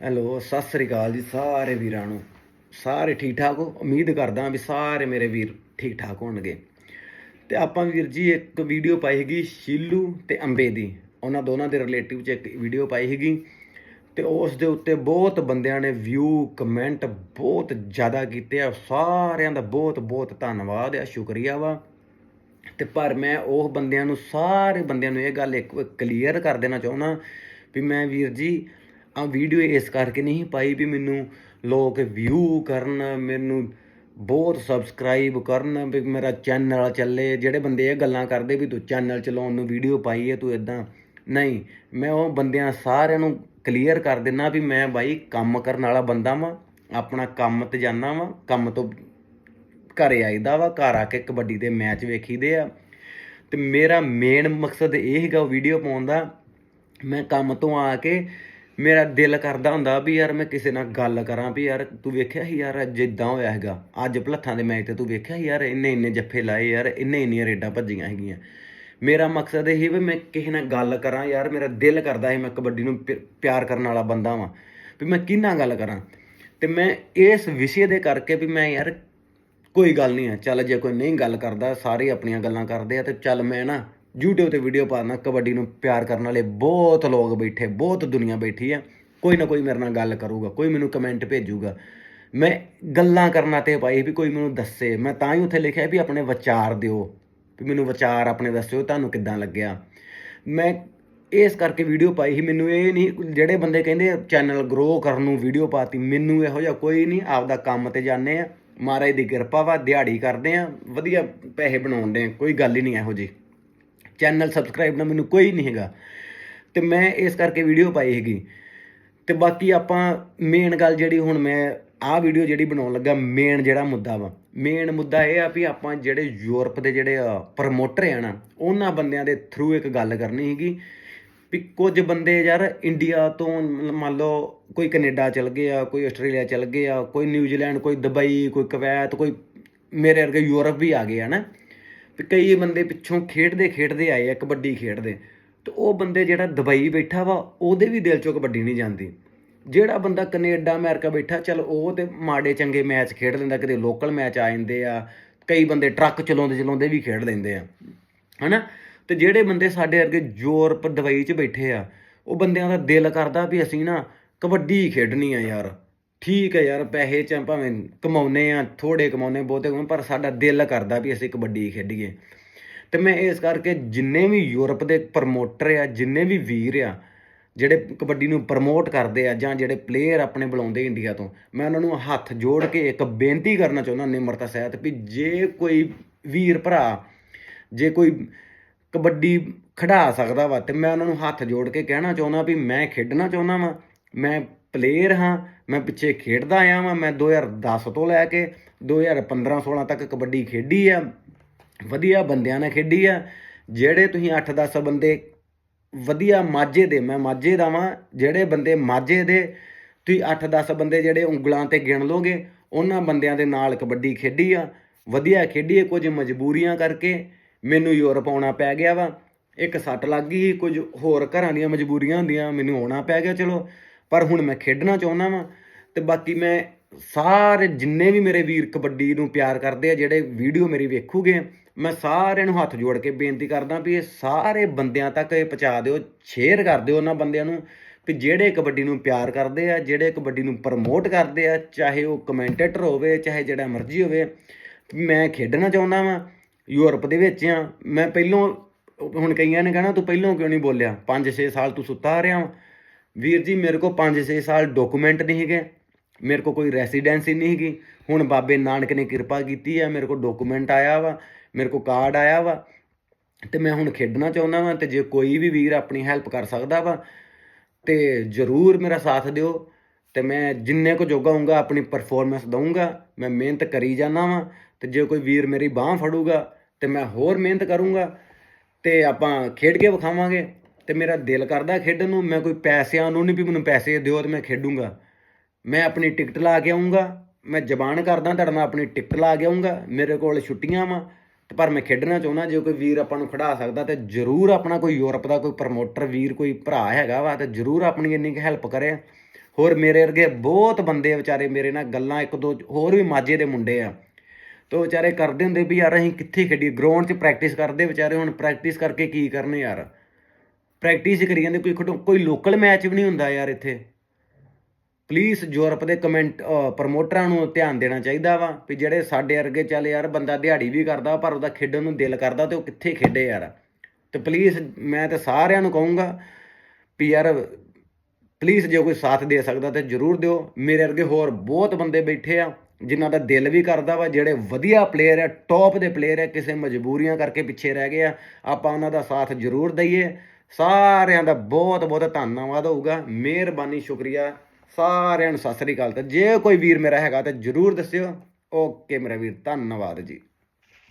Hello, Sat Sri ਅਕਾਲ ਜੀ ਸਾਰੇ ਵੀਰਾਂ ਨੂੰ। ਸਾਰੇ ਠੀਕ ਠਾਕ ਹੋ? ਉਮੀਦ ਕਰਦਾ ਵੀ ਸਾਰੇ ਮੇਰੇ ਵੀਰ ਠੀਕ ਠਾਕ ਹੋਣਗੇ। ਤੇ ਆਪਾਂ ਵੀਰ ਜੀ, ਇੱਕ ਵੀਡੀਓ ਪਾਈ ਹੈਗੀ ਸ਼ੀਲੂ ਤੇ ਅੰਬੇ ਦੀ। ਉਹਨਾਂ ਦੋਨਾਂ ਦੇ ਰਿਲੇਟਿਵ ਚ ਇੱਕ ਵੀਡੀਓ ਪਾਈ ਹੈਗੀ ਤੇ ਉਸ ਦੇ ਉੱਤੇ ਬਹੁਤ ਬੰਦਿਆਂ ਨੇ ਵਿਊ ਕਮੈਂਟ ਬਹੁਤ ਜ਼ਿਆਦਾ ਕੀਤੇ ਆ। ਸਾਰਿਆਂ ਦਾ ਬਹੁਤ ਬਹੁਤ ਧੰਨਵਾਦ ਆ, ਸ਼ੁਕਰੀਆ ਵਾ। ਤੇ ਪਰ ਮੈਂ ਉਹ ਬੰਦਿਆਂ ਨੂੰ, ਸਾਰੇ ਬੰਦਿਆਂ ਨੂੰ ਇਹ ਗੱਲ ਇੱਕ ਕਲੀਅਰ ਕਰ ਦੇਣਾ ਚਾਹੁੰਦਾ ਵੀ ਮੈਂ ਵੀਰ ਜੀ ਆ ਵੀਡੀਓ ਇਸ ਕਰਕੇ ਨਹੀਂ ਪਾਈ ਵੀ ਮੈਨੂੰ ਲੋਕ ਵਿਊ ਕਰਨ, ਮੈਨੂੰ ਬਹੁਤ ਸਬਸਕ੍ਰਾਈਬ ਕਰਨ ਵੀ ਮੇਰਾ ਚੈਨਲ ਚੱਲੇ। ਜਿਹੜੇ ਬੰਦੇ ਇਹ ਗੱਲਾਂ ਕਰਦੇ ਵੀ ਤੂੰ ਚੈਨਲ ਚਲਾਉਣ ਨੂੰ ਵੀਡੀਓ ਪਾਈ ਹੈ, ਤੂੰ ਇਦਾਂ ਨਹੀਂ, ਮੈਂ ਉਹ ਬੰਦਿਆਂ ਸਾਰਿਆਂ ਨੂੰ ਕਲੀਅਰ ਕਰ ਦਿੰਨਾ ਵੀ ਮੈਂ ਬਾਈ ਕੰਮ ਕਰਨ ਵਾਲਾ ਬੰਦਾ ਵਾਂ, ਆਪਣਾ ਕੰਮ ਤੇ ਜਾਣਾ ਵਾਂ, ਕੰਮ ਤੋਂ ਘਰੇ ਆਈਦਾ ਵਾ, ਘਰ ਆ ਕੇ ਕਬੱਡੀ ਦੇ ਮੈਚ ਵੇਖੀਦੇ ਆ। ਤੇ ਮੇਰਾ ਮੇਨ ਮਕਸਦ ਇਹ ਹੈਗਾ ਵੀਡੀਓ ਪਾਉਣ ਦਾ। ਮੈਂ ਕੰਮ ਤੋਂ ਆ ਕੇ ਮੇਰਾ ਦਿਲ ਕਰਦਾ ਹੁੰਦਾ ਵੀ ਯਾਰ ਮੈਂ ਕਿਸੇ ਨਾਲ ਗੱਲ ਕਰਾਂ ਵੀ ਯਾਰ ਤੂੰ ਵੇਖਿਆ ਸੀ ਯਾਰ ਅੱਜ ਜਿੱਦਾਂ ਹੋਇਆ ਹੈਗਾ ਅੱਜ ਭਲੱਥਾਂ ਦੇ ਮੈਚ ਤੇ ਤੂੰ ਵੇਖਿਆ ਸੀ ਯਾਰ ਇੰਨੇ ਇੰਨੇ ਜੱਫੇ ਲਾਏ ਯਾਰ, ਇੰਨੇ ਇੰਨੀਆਂ ਰੇਡਾਂ ਭੱਜੀਆਂ ਹੈਗੀਆਂ ਮੇਰਾ ਮਕਸਦ ਇਹ ਵੀ ਮੈਂ ਕਿਸੇ ਨਾਲ ਗੱਲ ਕਰਾਂ ਯਾਰ, ਮੇਰਾ ਦਿਲ ਕਰਦਾ ਹੈ ਮੈਂ ਕਬੱਡੀ ਨੂੰ ਪਿਆਰ ਕਰਨ ਵਾਲਾ ਬੰਦਾ ਵਾਂ, ਵੀ ਮੈਂ ਕਿਹਨਾਂ ਗੱਲ ਕਰਾਂ। ਤੇ ਮੈਂ ਇਸ ਵਿਸ਼ੇ ਦੇ ਕਰਕੇ ਵੀ ਮੈਂ ਯਾਰ ਕੋਈ ਗੱਲ ਨਹੀਂ ਹੈ ਚੱਲ ਜੇ ਕੋਈ ਨਹੀਂ ਗੱਲ ਕਰਦਾ, ਸਾਰੇ ਆਪਣੀਆਂ ਗੱਲਾਂ ਕਰਦੇ ਆ ਤੇ ਚੱਲ ਮੈਂ ਨਾ YouTube ਤੇ ਵੀਡੀਓ ਪਾਣਾ ਕਬੱਡੀ ਨੂੰ ਪਿਆਰ ਕਰਨ ਵਾਲੇ ਬਹੁਤ ਲੋਕ ਬੈਠੇ, ਬਹੁਤ ਦੁਨੀਆ ਬੈਠੀ ਆ। ਕੋਈ ਨਾ ਕੋਈ ਮੇਰੇ ਨਾਲ ਗੱਲ ਕਰੂਗਾ, ਕੋਈ ਮੈਨੂੰ ਕਮੈਂਟ ਭੇਜੂਗਾ। ਮੈਂ ਗੱਲਾਂ ਕਰਨਾ ਤੇ ਪਾਈ ਵੀ ਕੋਈ ਮੈਨੂੰ ਦੱਸੇ। ਮੈਂ ਤਾਂ ਹੀ ਉੱਥੇ ਲਿਖਿਆ ਵੀ ਆਪਣੇ ਵਿਚਾਰ ਦਿਓ, ਵੀ ਮੈਨੂੰ ਵਿਚਾਰ ਆਪਣੇ ਦੱਸਿਓ, ਤੁਹਾਨੂੰ ਕਿੱਦਾਂ ਲੱਗਿਆ। ਮੈਂ ਇਸ ਕਰਕੇ ਵੀਡੀਓ ਪਾਈ ਸੀ, ਮੈਨੂੰ ਇਹ ਨਹੀਂ, ਜਿਹੜੇ ਬੰਦੇ ਕਹਿੰਦੇ ਚੈਨਲ ਗਰੋ ਕਰਨ ਨੂੰ ਵੀਡੀਓ ਪਾਤੀ, ਮੈਨੂੰ ਇਹੋ ਜਿਹਾ ਕੋਈ ਨਹੀਂ, ਆਪਦਾ ਕੰਮ ਤੇ ਜਾਂਦੇ ਆ। ਮਹਾਰਾਜ ਦੀ ਕਿਰਪਾ ਵਾ, ਦਿਹਾੜੀ ਕਰਦੇ ਆ, ਵਧੀਆ ਪੈਸੇ ਬਣਾਉਂਦੇ ਆ, ਕੋਈ ਗੱਲ ਹੀ ਨਹੀਂ ਇਹੋ ਜੀ ਚੈਨਲ ਸਬਸਕ੍ਰਾਈਬ ਨਾ ਮੈਨੂੰ ਕੋਈ ਨਹੀਂ ਹੈਗਾ। ਤੇ ਮੈਂ ਇਸ ਕਰਕੇ ਵੀਡੀਓ ਪਾਈ ਹੈਗੀ। ਤੇ ਬਾਕੀ ਆਪਾਂ ਮੇਨ ਗੱਲ ਜਿਹੜੀ ਹੁਣ ਮੈਂ ਆਹ ਵੀਡੀਓ ਜਿਹੜੀ ਬਣਾਉਣ ਲੱਗਾ ਮੇਨ ਜਿਹੜਾ ਮੁੱਦਾ ਵਾ। ਮੇਨ ਮੁੱਦਾ ਇਹ ਆ ਵੀ ਆਪਾਂ ਜਿਹੜੇ ਯੂਰਪ ਦੇ ਜਿਹੜੇ ਪ੍ਰਮੋਟਰ ਆ ਨਾ, ਉਹਨਾਂ ਬੰਦਿਆਂ ਦੇ ਥਰੂ ਇੱਕ ਗੱਲ ਕਰਨੀ ਹੈਗੀ ਵੀ ਕੁਝ ਬੰਦੇ ਯਾਰ ਇੰਡੀਆ ਤੋਂ ਮੰਨ ਲਓ ਕੋਈ ਕੈਨੇਡਾ ਚਲ ਗਿਆ ਕੋਈ ਆਸਟ੍ਰੇਲੀਆ ਚਲ ਗਿਆ ਕੋਈ ਨਿਊਜ਼ੀਲੈਂਡ, ਕੋਈ ਦੁਬਈ, ਕੋਈ ਕੁਵੈਤ, ਕੋਈ ਮੇਰੇ ਵਰਗੇ ਯੂਰਪ ਵੀ ਆ ਗਏ ਆ ਨਾ ਕਈ ਬੰਦੇ ਪਿੱਛੋਂ ਖੇਡਦੇ ਖੇਡਦੇ ਆਏ ਆ, ਕਬੱਡੀ ਖੇਡਦੇ। ਤੇ ਉਹ ਬੰਦੇ ਜਿਹੜਾ ਦੁਬਈ ਬੈਠਾ ਵਾ, ਉਹਦੇ ਵੀ ਦਿਲ ਚੋਂ ਕਬੱਡੀ ਨਹੀਂ ਜਾਂਦੀ। ਜਿਹੜਾ ਬੰਦਾ ਕੈਨੇਡਾ, ਅਮਰੀਕਾ ਬੈਠਾ, ਚਲ ਉਹ ਤੇ ਮਾੜੇ ਚੰਗੇ ਮੈਚ ਖੇਡ ਲੈਂਦਾ, ਕਿਤੇ ਲੋਕਲ ਮੈਚ ਆ ਜਾਂਦੇ ਆ। ਕਈ ਬੰਦੇ ਟਰੱਕ ਚਲਾਉਂਦੇ ਚਲਾਉਂਦੇ ਵੀ ਖੇਡ ਲੈਂਦੇ ਆ। ਹਨਾ? ਤੇ ਜਿਹੜੇ ਬੰਦੇ ਸਾਡੇ ਵਰਗੇ ਯੂਰਪ, ਦੁਬਈ 'ਚ ਬੈਠੇ ਆ, ਉਹ ਬੰਦਿਆਂ ਦਾ ਦਿਲ ਕਰਦਾ ਵੀ ਅਸੀਂ ਨਾ ਕਬੱਡੀ ਖੇਡਣੀ ਆ ਯਾਰ। ਠੀਕ ਹੈ ਯਾਰ, ਪੈਸੇ ਚ ਭਾਵੇਂ ਕਮਾਉਨੇ ਆ ਥੋੜੇ ਕਮਾਉਨੇ ਬਹੁਤੇ ਕਮਾਉਨੇ ਪਰ ਸਾਡਾ ਦਿਲ ਕਰਦਾ ਵੀ ਅਸੀਂ ਕਬੱਡੀ ਖੇਡੀਏ। ਤੇ ਮੈਂ ਇਸ ਕਰਕੇ ਜਿੰਨੇ ਵੀ ਯੂਰਪ ਦੇ ਪ੍ਰਮੋਟਰ ਆ, ਜਿੰਨੇ ਵੀ ਵੀਰ ਆ, ਜਿਹੜੇ ਕਬੱਡੀ ਨੂੰ ਪ੍ਰਮੋਟ ਕਰਦੇ ਆ ਜਾਂ ਜਿਹੜੇ ਪਲੇਅਰ ਆਪਣੇ ਬੁਲਾਉਂਦੇ ਇੰਡੀਆ ਤੋਂ, ਮੈਂ ਉਹਨਾਂ ਨੂੰ ਹੱਥ ਜੋੜ ਕੇ ਇੱਕ ਬੇਨਤੀ ਕਰਨਾ ਚਾਹੁੰਦਾ ਨਿਮਰਤਾ ਸਹਿਤ ਵੀ ਜੇ ਕੋਈ ਵੀਰ ਭਰਾ, ਜੇ ਕੋਈ ਕਬੱਡੀ ਖੜਾ ਸਕਦਾ ਵਾ, ਤੇ ਮੈਂ ਉਹਨਾਂ ਨੂੰ ਹੱਥ ਜੋੜ ਕੇ ਕਹਿਣਾ ਚਾਹੁੰਦਾ ਵੀ ਮੈਂ ਖੇਡਣਾ ਚਾਹੁੰਦਾ ਵਾਂ, ਮੈਂ ਪਲੇਅਰ ਹਾਂ ਮੈਂ ਪਿੱਛੇ ਖੇਡਦਾ ਆਇਆ ਵਾਂ ਮੈਂ 2010 ਤੋਂ ਲੈ ਕੇ 2015-16 ਤੱਕ ਕਬੱਡੀ ਖੇਡੀ ਆ ਵਧੀਆ ਬੰਦਿਆਂ ਨੇ ਖੇਡੀ ਆ ਜਿਹੜੇ ਤੁਸੀਂ 8-10 ਬੰਦੇ ਵਧੀਆ ਮਾਝੇ ਦੇ ਮੈਂ ਮਾਝੇ ਦਾ ਵਾਂ ਜਿਹੜੇ ਬੰਦੇ ਮਾਝੇ ਦੇ ਤੁਸੀਂ 8-10 ਬੰਦੇ ਜਿਹੜੇ ਉਂਗਲਾਂ ਤੇ ਗਿਣ ਲੋਗੇ ਉਹਨਾਂ ਬੰਦਿਆਂ ਦੇ ਨਾਲ ਕਬੱਡੀ ਖੇਡੀ ਆ ਵਧੀਆ ਖੇਡੀ ਕੁਝ ਮਜਬੂਰੀਆਂ ਕਰਕੇ ਮੈਨੂੰ ਯੂਰਪ ਆਉਣਾ ਪੈ ਗਿਆ ਵਾ ਇੱਕ ਸੱਟ ਲੱਗ ਗਈ ਸੀ, ਕੁਝ ਹੋਰ ਘਰਾਂ ਦੀਆਂ ਮਜਬੂਰੀਆਂ ਹੁੰਦੀਆਂ ਮੈਨੂੰ ਆਉਣਾ ਪੈ ਗਿਆ ਚਲੋ। ਪਰ ਹੁਣ ਮੈਂ ਖੇਡਣਾ ਚਾਹੁੰਦਾ ਵਾਂ ਤੇ ਬਾਕੀ ਮੈਂ ਸਾਰੇ ਜਿੰਨੇ ਵੀ ਮੇਰੇ ਵੀਰ ਕਬੱਡੀ ਨੂੰ ਪਿਆਰ ਕਰਦੇ ਆ, ਜਿਹੜੇ ਵੀਡੀਓ ਮੇਰੀ ਵੇਖੂਗੇ, ਮੈਂ ਸਾਰਿਆਂ ਨੂੰ ਹੱਥ ਜੋੜ ਕੇ ਬੇਨਤੀ ਕਰਦਾ ਵੀ ਇਹ ਸਾਰੇ ਬੰਦਿਆਂ ਤੱਕ ਇਹ ਪਹੁੰਚਾ ਦਿਓ ਸ਼ੇਅਰ ਕਰ ਦਿਓ ਉਹਨਾਂ ਬੰਦਿਆਂ ਨੂੰ ਵੀ ਜਿਹੜੇ ਕਬੱਡੀ ਨੂੰ ਪਿਆਰ ਕਰਦੇ ਆ, ਜਿਹੜੇ ਕਬੱਡੀ ਨੂੰ ਪ੍ਰਮੋਟ ਕਰਦੇ ਆ, ਚਾਹੇ ਉਹ ਕਮੈਂਟੇਟਰ ਹੋਵੇ, ਚਾਹੇ ਜਿਹੜਾ ਮਰਜ਼ੀ ਹੋਵੇ, ਮੈਂ ਖੇਡਣਾ ਚਾਹੁੰਦਾ ਵਾਂ, ਯੂਰਪ ਦੇ ਵਿੱਚ ਆ, ਮੈਂ ਪਹਿਲੋਂ ਹੁਣ ਕਈਆਂ ਨੇ ਕਹਿਣਾ, ਤੂੰ ਪਹਿਲੋਂ ਕਿਉਂ ਨਹੀਂ ਬੋਲਿਆ? 5-6 ਸਾਲ ਤੂੰ ਸੁੱਤਾ ਰਿਹਾ ਵਾਂ। ਵੀਰ ਜੀ, ਮੇਰੇ ਕੋਲ 5-6 ਸਾਲ ਡਾਕੂਮੈਂਟ ਨਹੀਂ ਹੈਗੇ। ਮੇਰੇ ਕੋਲ ਕੋਈ ਰੈਸੀਡੈਂਸੀ ਨਹੀਂ ਹੈਗੀ। ਹੁਣ ਬਾਬੇ ਨਾਨਕ ਨੇ ਕਿਰਪਾ ਕੀਤੀ ਆ, ਮੇਰੇ ਕੋਲ ਡਾਕੂਮੈਂਟ ਆਇਆ ਵਾ, ਮੇਰੇ ਕੋਲ ਕਾਰਡ ਆਇਆ ਵਾ, ਤੇ ਮੈਂ ਹੁਣ ਖੇਡਣਾ ਚਾਹੁੰਦਾ ਵਾਂ, ਤੇ ਜੇ ਕੋਈ ਵੀ ਵੀਰ ਆਪਣੀ ਹੈਲਪ ਕਰ ਸਕਦਾ ਵਾ, ਤੇ ਜਰੂਰ ਮੇਰਾ ਸਾਥ ਦਿਓ, ਤੇ ਮੈਂ ਜਿੰਨੇ ਕੁ ਜੋਗਾ ਹੋਊਗਾ, ਆਪਣੀ ਪਰਫਾਰਮੈਂਸ ਦਊਂਗਾ, ਮੈਂ ਮਿਹਨਤ ਕਰੀ ਜਾਣਾ ਵਾਂ, ਤੇ ਜੇ ਕੋਈ ਵੀਰ ਮੇਰੀ ਬਾਹ ਫੜੂਗਾ, ਤੇ ਮੈਂ ਹੋਰ ਮਿਹਨਤ ਕਰੂੰਗਾ, ਤੇ ਆਪਾਂ ਖੇਡ ਕੇ ਵਿਖਾਵਾਂਗੇ। ਤੇ ਮੇਰਾ ਦਿਲ ਕਰਦਾ ਖੇਡਣ ਨੂੰ, ਮੈਂ ਕੋਈ ਪੈਸਿਆਂ ਨੂੰ ਨਹੀਂ ਵੀ ਮੈਨੂੰ ਪੈਸੇ ਦਿਓ ਤੇ ਮੈਂ ਖੇਡੂੰਗਾ। ਮੈਂ ਆਪਣੀ ਟਿਕਟ ਲਾ ਕੇ ਆਉਂਗਾ ਮੈਂ ਜ਼ਬਾਨ ਕਰਦਾ ਤੁਹਾਡਾ ਮੈਂ ਆਪਣੀ ਟਿਕਟ ਲਾ ਕੇ ਆਉਂਗਾ ਮੇਰੇ ਕੋਲ ਛੁੱਟੀਆਂ ਵਾ, ਤੇ ਪਰ ਮੈਂ ਖੇਡਣਾ ਚਾਹੁੰਦਾ, ਜੇ ਕੋਈ ਵੀਰ ਆਪਾਂ ਨੂੰ ਖੜਾ ਸਕਦਾ ਤੇ ਜਰੂਰ ਆਪਣਾ ਕੋਈ ਯੂਰਪ ਦਾ ਕੋਈ ਪ੍ਰਮੋਟਰ ਵੀਰ, ਕੋਈ ਭਰਾ ਹੈਗਾ ਵਾ ਤੇ ਜਰੂਰ ਆਪਣੀ ਇੰਨੀ ਕੁ ਹੈਲਪ ਕਰੇ। ਹੋਰ ਮੇਰੇ ਵਰਗੇ ਬਹੁਤ ਬੰਦੇ ਵਿਚਾਰੇ ਮੇਰੇ ਨਾਲ ਗੱਲਾਂ ਇੱਕ ਦੋ ਹੋਰ ਵੀ ਮਾਝੇ ਦੇ ਮੁੰਡੇ ਆ। ਤੇ ਵਿਚਾਰੇ ਕਰਦੇ ਹੁੰਦੇ ਵੀ ਯਾਰ ਅਸੀਂ ਕਿੱਥੇ ਖੇਡੀਏ ਗਰਾਊਂਡ 'ਚ ਪ੍ਰੈਕਟਿਸ ਕਰਦੇ ਵਿਚਾਰੇ, ਹੁਣ ਪ੍ਰੈਕਟਿਸ ਕਰਕੇ ਕੀ ਕਰਨ ਯਾਰ? ਪ੍ਰੈਕਟਿਸ ਹੀ ਕਰੀ ਜਾਂਦੇ, ਕੋਈ ਖਟੋ- ਕੋਈ ਲੋਕਲ ਮੈਚ ਵੀ ਨਹੀਂ ਹੁੰਦਾ ਯਾਰ ਇੱਥੇ। ਪਲੀਜ਼ ਯੂਰਪ ਦੇ ਕਮੈਂਟ ਪ੍ਰਮੋਟਰਾਂ ਨੂੰ ਧਿਆਨ ਦੇਣਾ ਚਾਹੀਦਾ ਵਾ ਵੀ ਜਿਹੜੇ ਸਾਡੇ ਵਰਗੇ ਚੱਲ ਯਾਰ ਬੰਦਾ ਦਿਹਾੜੀ ਵੀ ਕਰਦਾ, ਪਰ ਉਹਦਾ ਖੇਡਣ ਨੂੰ ਦਿਲ ਕਰਦਾ ਤੇ ਉਹ ਕਿੱਥੇ ਖੇਡੇ ਯਾਰ। ਤੇ ਪਲੀਜ਼ ਮੈਂ ਤੇ ਸਾਰਿਆਂ ਨੂੰ ਕਹੂੰਗਾ ਵੀ ਯਾਰ ਪਲੀਜ਼ ਜੇ ਕੋਈ ਸਾਥ ਦੇ ਸਕਦਾ ਤੇ ਜਰੂਰ ਦਿਓ। ਮੇਰੇ ਵਰਗੇ ਹੋਰ ਬਹੁਤ ਬੰਦੇ ਬੈਠੇ ਆ ਜਿਨ੍ਹਾਂ ਦਾ ਦਿਲ ਵੀ ਕਰਦਾ ਵਾ, ਜਿਹੜੇ ਵਧੀਆ ਪਲੇਅਰ ਆ ਟੌਪ ਦੇ ਪਲੇਅਰ ਆ, ਕਿਸੇ ਮਜਬੂਰੀਆਂ ਕਰਕੇ ਪਿੱਛੇ ਰਹਿ ਗਏ ਆ। ਆਪਾਂ ਉਹਨਾਂ ਦਾ ਸਾਥ ਜਰੂਰ ਦਈਏ। ਸਾਰਿਆਂ ਦਾ ਬਹੁਤ ਬਹੁਤ ਧੰਨਵਾਦ ਹੋਊਗਾ। ਮਿਹਰਬਾਨੀ, ਸ਼ੁਕਰੀਆ। ਸਾਰਿਆਂ ਨੂੰ ਸਤਿ ਸ੍ਰੀ ਅਕਾਲ ਤੇ ਜੇ ਕੋਈ ਵੀਰ ਮੇਰਾ ਹੈਗਾ ਤੇ ਜਰੂਰ ਦੱਸਿਓ। ਓਕੇ ਮੇਰਾ ਵੀਰ, ਧੰਨਵਾਦ ਜੀ।